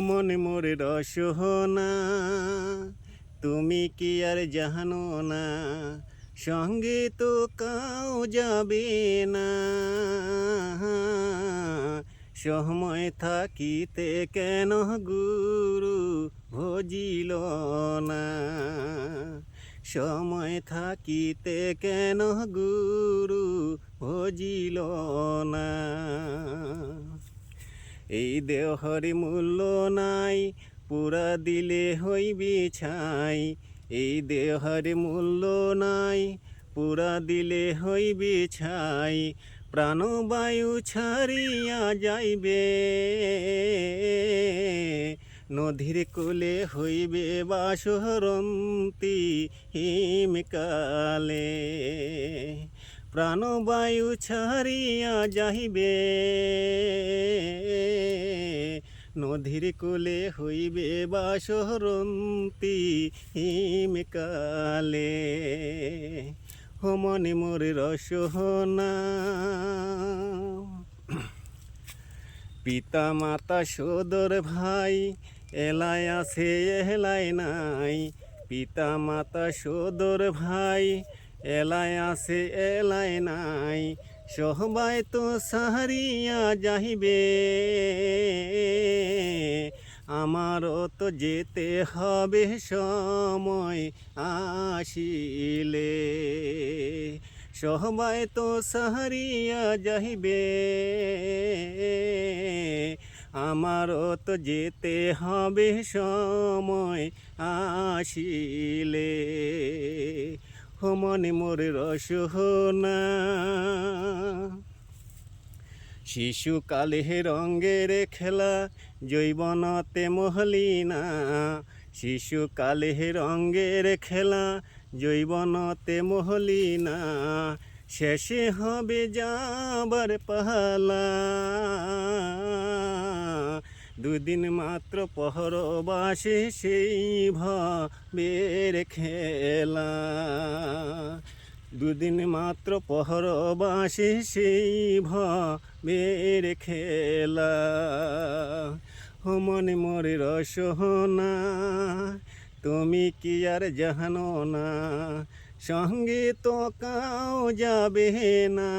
মনে মোরে রসহনা। তুমি কি আর জানো না, সঙ্গে তো কাউ যাবে না। সময় থাকিতে কেন গুরু ভজিল না? সময় থাকিতে কেন গুরু ভজিল না? এই দেহরি মূল্য নাই, পুরা দিলে হইবি ছাই এই দেহর মূল্য নাই, পুরা দিলে হইবি ছাই প্রাণবায়ু ছাড়িয়া যাইবে, নদীর কোলে হইবে বাসরন্তি হিমকালে। প্রাণবায়ু ছাড়িয়া যাইবে। নদীর কোলে হইবে বাসরন্তি হিমকালে। হমনি মোর রসহনা পিতা মাতা সদর ভাই, এলাই আছে, এলাই নাই। পিতা মাতা সদর ভাই এলাই আছে, এলাই নাই সহবাই তো সাহারিয়া যাইবে। আমারও তো যেতে হবে সময় আসিলে। সহবাই তো সাহারিয়া যাইবে। আমারও তো যেতে হবে সময় আসিলে। হমনে মোর রসহনা শিশুকালে রঙ্গের খেলা, জৈবনতে মহলিনা। শিশুকালে রঙ্গের খেলা, জৈবনতে মহলিনা। শেষে হবে যাবার পালা। দুদিন মাত্র পহর বাসে সেই ভাবের খেলা। দুদিন মাত্র পহর বাসে সেই ভাবের খেলা। মনে মরে রসহনা তুমি কি আর জানো না, সঙ্গে তো কাউ যাবে না।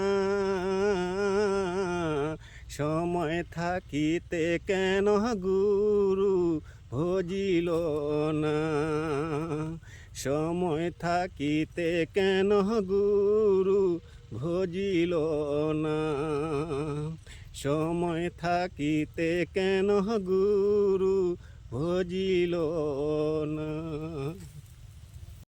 সময় থাকিতে কেন গুরু ভজিল না? সময় থাকিতে কেন গুরু ভজিল না? সময় থাকিতে কেন গুরু ভজিল না?